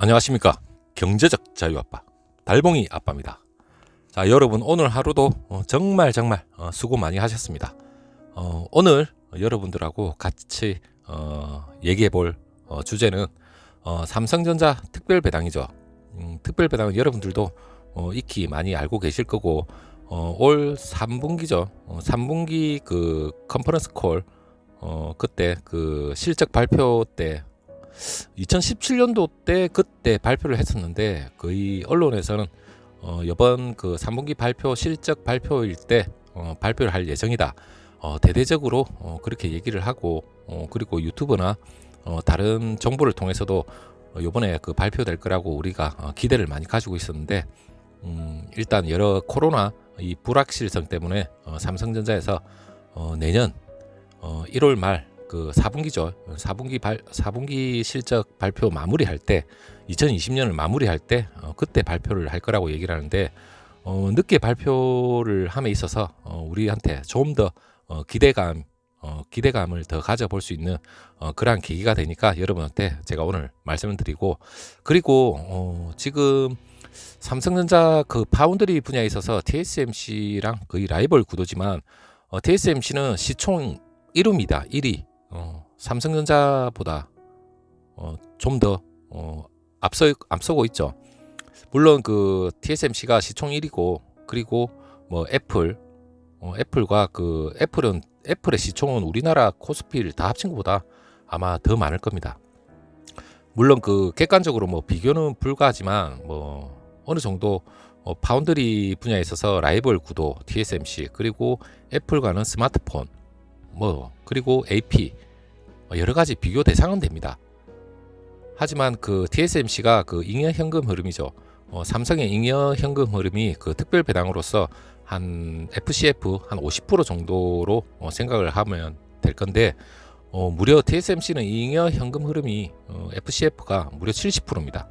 안녕하십니까. 경제적 자유아빠 달봉이 아빠입니다. 자 여러분 오늘 하루도 어, 정말 정말 어, 수고 많이 하셨습니다. 어, 오늘 여러분들하고 같이 어, 얘기해 볼 어, 주제는 어, 삼성전자 특별 배당이죠. 음, 특별 배당은 여러분들도 어, 익히 많이 알고 계실 거고 어, 올 3분기죠. 어, 3분기 그 컨퍼런스 콜 어, 그때 그 실적 발표 때 2017년도 때 그때 발표를 했었는데 거의 언론에서는 어, 이번 그 3분기 발표 실적 발표일 때 어, 발표를 할 예정이다. 어, 대대적으로 어, 그렇게 얘기를 하고 어, 그리고 유튜브나 어, 다른 정보를 통해서도 어, 이번에 그 발표될 거라고 우리가 어, 기대를 많이 가지고 있었는데 음, 일단 여러 코로나 이 불확실성 때문에 어, 삼성전자에서 어, 내년 어, 1월 말 그 4분기죠. 4분기 발 4분기 실적 발표 마무리할 때 2020년을 마무리할 때 어, 그때 발표를 할 거라고 얘기를 하는데 어, 늦게 발표를 함에 있어서 어, 우리한테 좀더 어, 기대감 어, 기대감을 더 가져볼 수 있는 어, 그러한 계기가 되니까 여러분한테 제가 오늘 말씀을 드리고 그리고 어, 지금 삼성전자 그 파운드리 분야에 있어서 TSMC랑 거의 라이벌 구도지만 어, TSMC는 시총 1위입니다. 1위. 어, 삼성전자보다 어, 좀더 어, 앞서 앞서고 있죠. 물론 그 TSMC가 시총 1위고 그리고 뭐 애플 어, 애플과 그 애플은 애플의 시총은 우리나라 코스피를 다 합친 것보다 아마 더 많을 겁니다. 물론 그 객관적으로 뭐 비교는 불가하지만 뭐 어느 정도 어, 파운드리 분야에 있어서 라이벌 구도 TSMC 그리고 애플과는 스마트폰 뭐 그리고 AP 뭐 여러 가지 비교 대상은 됩니다. 하지만 그 TSMC가 그 잉여 현금 흐름이죠. 어, 삼성의 잉여 현금 흐름이 그 특별 배당으로서 한 FCF 한 50% 정도로 어, 생각을 하면 될 건데 어, 무려 TSMC는 잉여 현금 흐름이 어, FCF가 무려 70%입니다.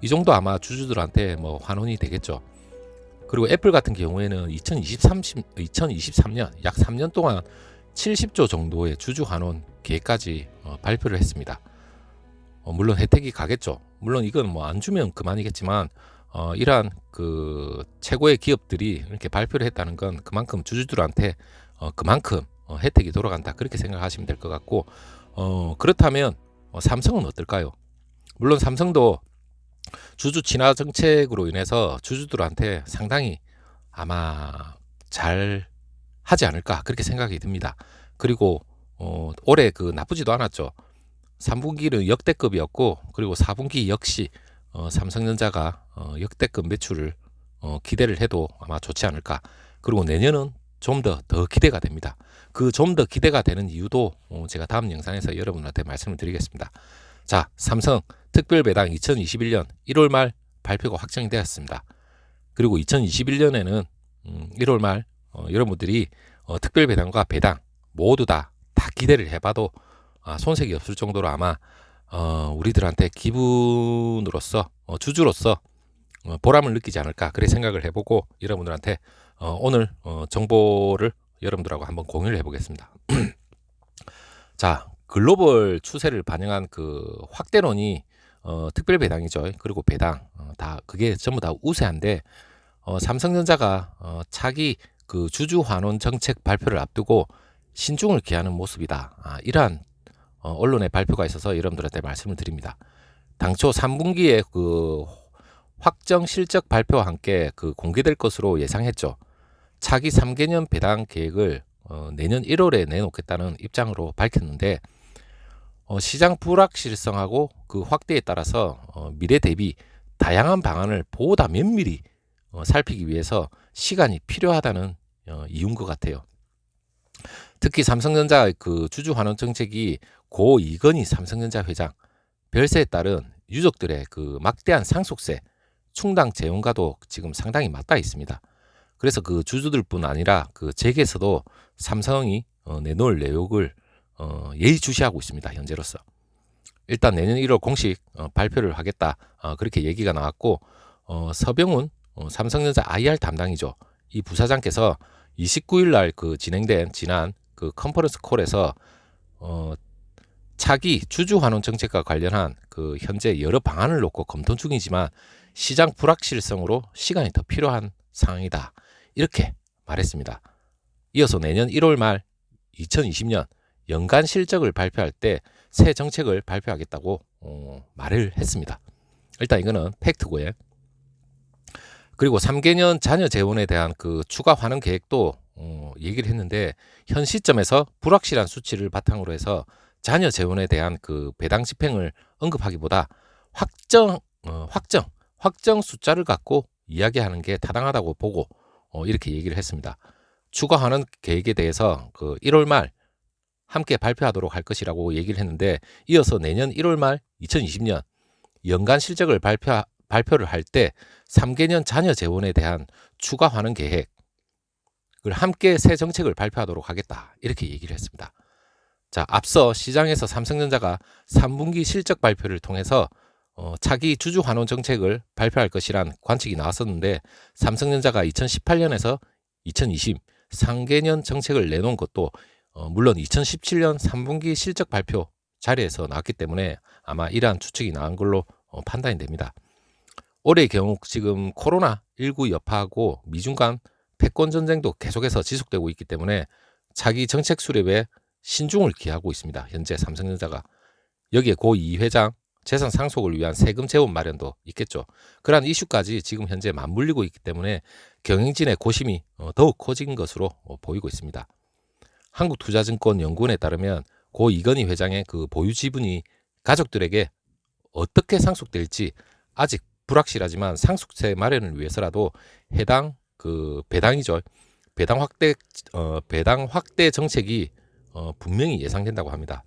이 정도 아마 주주들한테 뭐 환원이 되겠죠. 그리고 애플 같은 경우에는 2023, 2023년 약 3년 동안 70조 정도의 주주 환원 계획까지 어, 발표를 했습니다. 어, 물론 혜택이 가겠죠. 물론 이건 뭐 안 주면 그만이겠지만 어, 이러한 그 최고의 기업들이 이렇게 발표를 했다는 건 그만큼 주주들한테 어, 그만큼 어, 혜택이 돌아간다 그렇게 생각하시면 될 것 같고 어, 그렇다면 어, 삼성은 어떨까요? 물론 삼성도 주주 친화 정책으로 인해서 주주들한테 상당히 아마 잘 하지 않을까 그렇게 생각이 듭니다. 그리고 어, 올해 그 나쁘지도 않았죠. 3분기는 역대급이었고 그리고 4분기 역시 어, 삼성전자가 어, 역대급 매출을 어, 기대를 해도 아마 좋지 않을까. 그리고 내년은 좀더더 기대가 됩니다. 그 좀 더 기대가 되는 이유도 어, 제가 다음 영상에서 여러분한테 말씀을 드리겠습니다. 자, 삼성 특별 배당 2021년 1월 말 발표가 확정이 되었습니다. 그리고 2021년에는 음, 1월 말 어, 여러분들이 어, 특별 배당과 배당 모두 다 다 기대를 해봐도 아, 손색이 없을 정도로 아마 어, 우리들한테 기분으로서 어, 주주로서 어, 보람을 느끼지 않을까 그래 생각을 해보고 여러분들한테 어, 오늘 어, 정보를 여러분들하고 한번 공유를 해보겠습니다. 자 글로벌 추세를 반영한 그 확대론이 어, 특별 배당이죠. 그리고 배당 어, 다 그게 전부 다 우세한데 어, 삼성전자가 어, 차기 그 주주 환원 정책 발표를 앞두고 신중을 기하는 모습이다. 아, 이러한 어, 언론의 발표가 있어서 여러분들한테 말씀을 드립니다. 당초 3분기에 그 확정 실적 발표와 함께 그 공개될 것으로 예상했죠. 차기 3개년 배당 계획을 어, 내년 1월에 내놓겠다는 입장으로 밝혔는데 어, 시장 불확실성하고 그 확대에 따라서 어, 미래 대비 다양한 방안을 보다 면밀히 어, 살피기 위해서 시간이 필요하다는 어, 이유인 것 같아요. 특히 삼성전자 그 주주 환원 정책이 고 이건희 삼성전자 회장 별세에 따른 유족들의 그 막대한 상속세 충당 재원과도 지금 상당히 맞닿아 있습니다. 그래서 그 주주들뿐 아니라 그 재계에서도 삼성이 어, 내놓을 내역을 어, 예의주시하고 있습니다. 현재로서 일단 내년 1월 공식 어, 발표를 하겠다 어, 그렇게 얘기가 나왔고 어, 서병훈 어, 삼성전자 IR 담당이죠. 이 부사장께서 29일 날 그 진행된 지난 그 컨퍼런스 콜에서 어, 차기 주주 환원 정책과 관련한 그 현재 여러 방안을 놓고 검토 중이지만 시장 불확실성으로 시간이 더 필요한 상황이다. 이렇게 말했습니다. 이어서 내년 1월 말 2020년 연간 실적을 발표할 때 새 정책을 발표하겠다고 어, 말을 했습니다. 일단 이거는 팩트고요. 그리고 3개년 자녀 재원에 대한 그 추가 환원 계획도 어, 얘기를 했는데 현 시점에서 불확실한 수치를 바탕으로 해서 자녀 재원에 대한 그 배당 집행을 언급하기보다 확정 어, 확정 확정 숫자를 갖고 이야기하는 게 타당하다고 보고 어, 이렇게 얘기를 했습니다. 추가 환원 계획에 대해서 그 1월 말 함께 발표하도록 할 것이라고 얘기를 했는데 이어서 내년 1월 말 2020년 연간 실적을 발표 발표를 할 때 3개년 자녀 재원에 대한 추가 환원 계획을 함께 새 정책을 발표하도록 하겠다. 이렇게 얘기를 했습니다. 자, 앞서 시장에서 삼성전자가 3분기 실적 발표를 통해서 어, 차기 주주 환원 정책을 발표할 것이란 관측이 나왔었는데 삼성전자가 2018년에서 2020 상개년 정책을 내놓은 것도 어, 물론 2017년 3분기 실적 발표 자리에서 나왔기 때문에 아마 이러한 추측이 나온 걸로 어, 판단이 됩니다. 올해의 경우 지금 코로나19 여파하고 미중 간 패권 전쟁도 계속해서 지속되고 있기 때문에 자기 정책 수립에 신중을 기하고 있습니다. 현재 삼성전자가 여기에 고 이 회장 재산 상속을 위한 세금 재원 마련도 있겠죠. 그러한 이슈까지 지금 현재 맞물리고 있기 때문에 경영진의 고심이 어, 더욱 커진 것으로 어, 보이고 있습니다. 한국투자증권 연구원에 따르면 고 이건희 회장의 그 보유 지분이 가족들에게 어떻게 상속될지 아직 불확실하지만 상속세 마련을 위해서라도 해당 그 배당이죠. 배당 확대 어, 배당 확대 정책이 어, 분명히 예상된다고 합니다.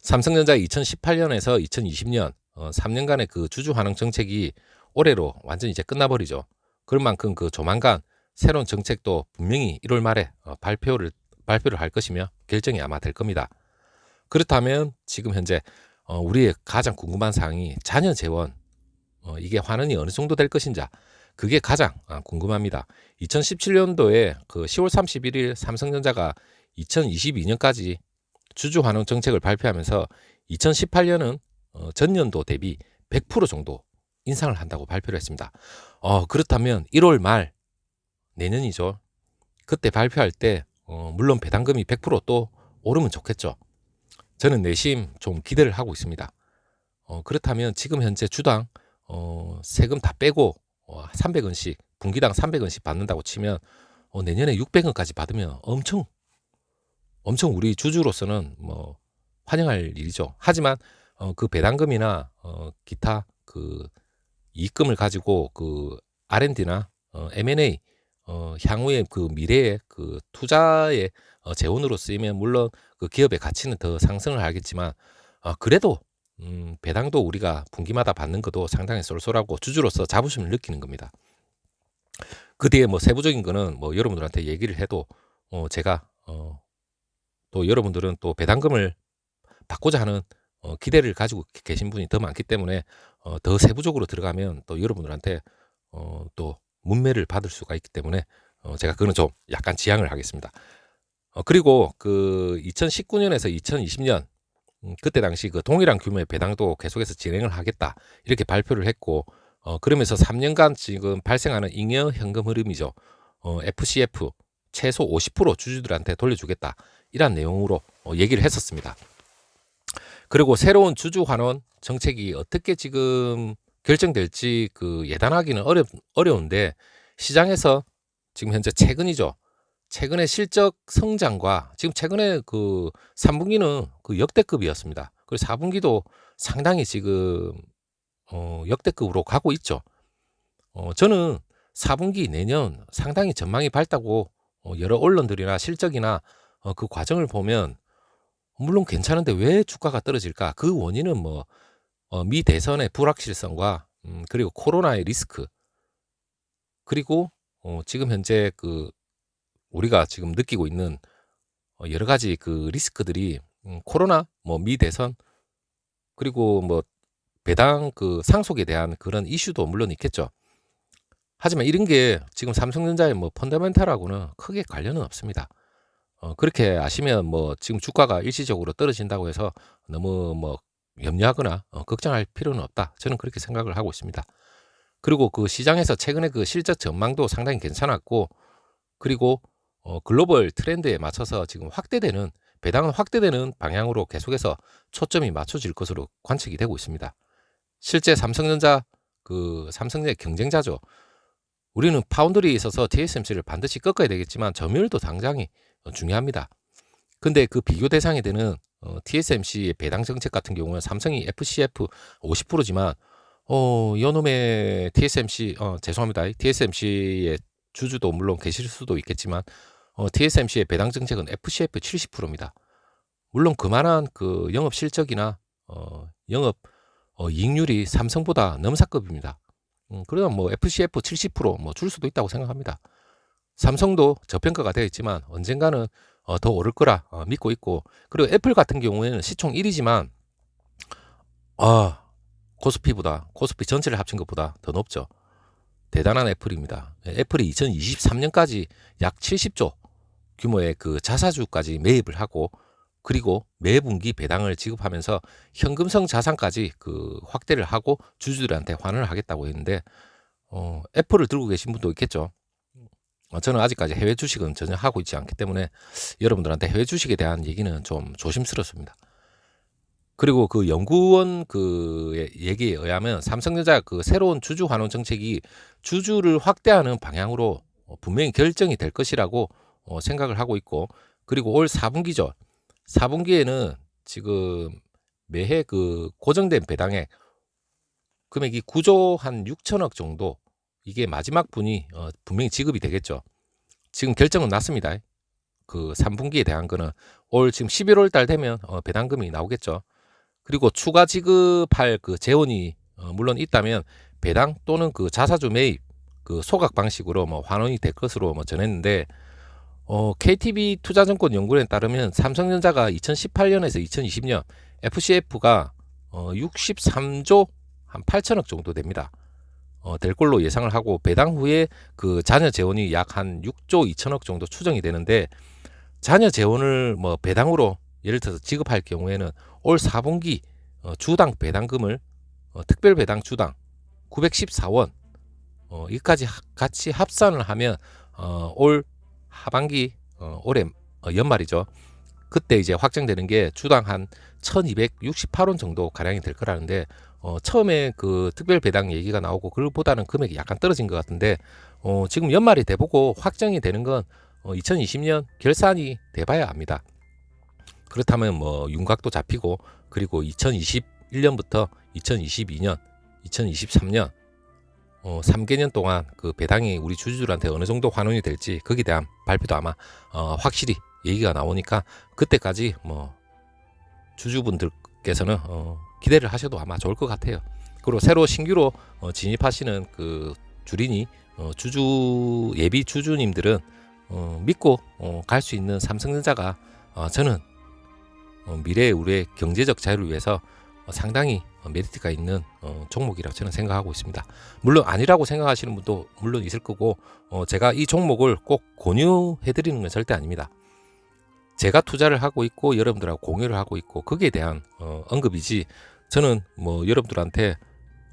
삼성전자 2018년에서 2020년 어, 3년간의 그 주주 환원 정책이 올해로 완전히 이제 끝나버리죠. 그런 만큼 그 조만간 새로운 정책도 분명히 1월 말에 어, 발표를 발표를 할 것이며 결정이 아마 될 겁니다. 그렇다면 지금 현재 어, 우리의 가장 궁금한 사항이 자녀 재원 어, 이게 환원이 어느 정도 될 것인자 그게 가장 아, 궁금합니다. 2017년도에 그 10월 31일 삼성전자가 2022년까지 주주 환원 정책을 발표하면서 2018년은 어, 전년도 대비 100% 정도 인상을 한다고 발표를 했습니다. 어, 그렇다면 1월 말 내년이죠. 그때 발표할 때 어, 물론 배당금이 100%또 오르면 좋겠죠. 저는 내심 좀 기대를 하고 있습니다. 어, 그렇다면 지금 현재 주당 어, 세금 다 빼고 어, 300원씩 분기당 300원씩 받는다고 치면 어, 내년에 600원까지 받으면 엄청 엄청 우리 주주로서는 뭐 환영할 일이죠. 하지만 어, 그 배당금이나 어, 기타 그 이익금을 가지고 그 R&D나 어, M&A 어, 향후에 그 미래의 그 투자의 어, 재원으로 쓰이면 물론 그 기업의 가치는 더 상승을 하겠지만 어, 그래도 음, 배당도 우리가 분기마다 받는 것도 상당히 쏠쏠하고 주주로서 자부심을 느끼는 겁니다. 그 뒤에 뭐 세부적인 거는 뭐 여러분들한테 얘기를 해도 어, 제가 어, 또 여러분들은 또 배당금을 받고자 하는 어, 기대를 가지고 계신 분이 더 많기 때문에 어, 더 세부적으로 들어가면 또 여러분들한테 어, 또 문매를 받을 수가 있기 때문에 어, 제가 그거는 좀 약간 지양을 하겠습니다. 어, 그리고 그 2019년에서 2020년 음, 그때 당시 그 동일한 규모의 배당도 계속해서 진행을 하겠다 이렇게 발표를 했고 어, 그러면서 3년간 지금 발생하는 잉여 현금 흐름이죠. 어, FCF 최소 50% 주주들한테 돌려주겠다 이런 내용으로 어, 얘기를 했었습니다. 그리고 새로운 주주 환원 정책이 어떻게 지금 결정될지 그 예단하기는 어렵, 어려운데 시장에서 지금 현재 최근이죠. 최근의 실적 성장과 지금 최근에 그 3분기는 그 역대급이었습니다. 그리고 4분기도 상당히 지금 어, 역대급으로 가고 있죠. 어, 저는 4분기 내년 상당히 전망이 밝다고 어, 여러 언론들이나 실적이나 어, 그 과정을 보면 물론 괜찮은데 왜 주가가 떨어질까? 그 원인은 뭐 어, 미 대선의 불확실성과 음, 그리고 코로나의 리스크 그리고 어, 지금 현재 그 우리가 지금 느끼고 있는 어, 여러 가지 그 리스크들이 음, 코로나 뭐 미 대선 그리고 뭐 배당 그 상속에 대한 그런 이슈도 물론 있겠죠. 하지만 이런 게 지금 삼성전자의 뭐 펀더멘탈하고는 크게 관련은 없습니다. 어, 그렇게 아시면 뭐 지금 주가가 일시적으로 떨어진다고 해서 너무 뭐 염려하거나 어, 걱정할 필요는 없다. 저는 그렇게 생각을 하고 있습니다. 그리고 그 시장에서 최근에 그 실적 전망도 상당히 괜찮았고 그리고 어, 글로벌 트렌드에 맞춰서 지금 확대되는 배당은 확대되는 방향으로 계속해서 초점이 맞춰질 것으로 관측이 되고 있습니다. 실제 삼성전자 그 삼성전자 경쟁자죠. 우리는 파운드리에 있어서 TSMC를 반드시 꺾어야 되겠지만 점유율도 당장이 어, 중요합니다. 근데 그 비교 대상이 되는 어, TSMC의 배당 정책 같은 경우는 삼성이 FCF 50%지만 어, 이놈의 TSMC 어, 죄송합니다. TSMC의 주주도 물론 계실 수도 있겠지만 어, TSMC의 배당 정책은 FCF 70%입니다. 물론 그만한 그 영업 실적이나 어, 영업 어, 이익률이 삼성보다 넘사급입니다. 음, 그러면 뭐 FCF 70%뭐 줄 수도 있다고 생각합니다. 삼성도 저평가가 되어 있지만 언젠가는 어, 더 오를 거라 어, 믿고 있고 그리고 애플 같은 경우에는 시총 1위지만 아 코스피보다 코스피 전체를 합친 것보다 더 높죠. 대단한 애플입니다. 예, 애플이 2023년까지 약 70조 규모의 그 자사주까지 매입을 하고 그리고 매 분기 배당을 지급하면서 현금성 자산까지 그 확대를 하고 주주들한테 환원을 하겠다고 했는데 어, 애플을 들고 계신 분도 있겠죠. 어, 저는 아직까지 해외 주식은 전혀 하고 있지 않기 때문에 여러분들한테 해외 주식에 대한 얘기는 좀 조심스럽습니다. 그리고 그 연구원 그 얘기에 의하면 삼성전자 그 새로운 주주 환원 정책이 주주를 확대하는 방향으로 어, 분명히 결정이 될 것이라고 어, 생각을 하고 있고 그리고 올 4분기죠. 4분기에는 지금 매해 그 고정된 배당액 금액이 9조 한 6천억 정도 이게 마지막 분이 어, 분명히 지급이 되겠죠. 지금 결정은 났습니다. 그 3분기에 대한 거는 올 지금 11월 달 되면 어, 배당금이 나오겠죠. 그리고 추가 지급할 그 재원이 어, 물론 있다면 배당 또는 그 자사주 매입 그 소각 방식으로 뭐 환원이 될 것으로 뭐 전했는데 어, KTB 투자증권 연구원에 따르면 삼성전자가 2018년에서 2020년 FCF가 어, 63조 한 8천억 정도 됩니다. 어, 될 걸로 예상을 하고 배당 후에 그 자녀 재원이 약 한 6조 2천억 정도 추정이 되는데 자녀 재원을 뭐 배당으로 예를 들어서 지급할 경우에는 올 4분기 어, 주당 배당금을 어, 특별 배당 주당 914원 어, 이까지 같이 합산을 하면 어, 올 하반기 어, 올해 어, 연말이죠. 그때 이제 확정되는 게 주당 한 1268원 정도 가량이 될 거라는데 어, 처음에 그 특별 배당 얘기가 나오고 그보다는 금액이 약간 떨어진 것 같은데 어, 지금 연말이 돼보고 확정이 되는 건 어, 2020년 결산이 돼봐야 압니다. 그렇다면 뭐 윤곽도 잡히고 그리고 2021년부터 2022년, 2023년 어, 3개년 동안 그 배당이 우리 주주들한테 어느 정도 환원이 될지 거기에 대한 발표도 아마 어, 확실히 얘기가 나오니까 그때까지 뭐 주주분들께서는 어, 기대를 하셔도 아마 좋을 것 같아요. 그리고 새로 신규로 어, 진입하시는 그 주린이 어, 주주 예비 주주님들은 어, 믿고 어, 갈 수 있는 삼성전자가 어, 저는 어, 미래의 우리의 경제적 자유를 위해서 어, 상당히 어, 메리트가 있는 어, 종목이라고 저는 생각하고 있습니다. 물론 아니라고 생각하시는 분도 물론 있을 거고 어, 제가 이 종목을 꼭 권유해드리는 건 절대 아닙니다. 제가 투자를 하고 있고 여러분들하고 공유를 하고 있고 거기에 대한 어, 언급이지 저는 뭐 여러분들한테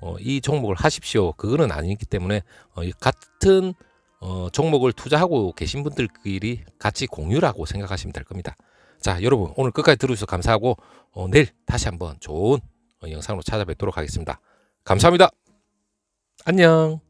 어, 이 종목을 하십시오 그거는 아니기 때문에 어, 이 같은 어, 종목을 투자하고 계신 분들끼리 같이 공유라고 생각하시면 될 겁니다. 자 여러분 오늘 끝까지 들어주셔서 감사하고 어, 내일 다시 한번 좋은 어, 영상으로 찾아뵙도록 하겠습니다. 감사합니다. 안녕.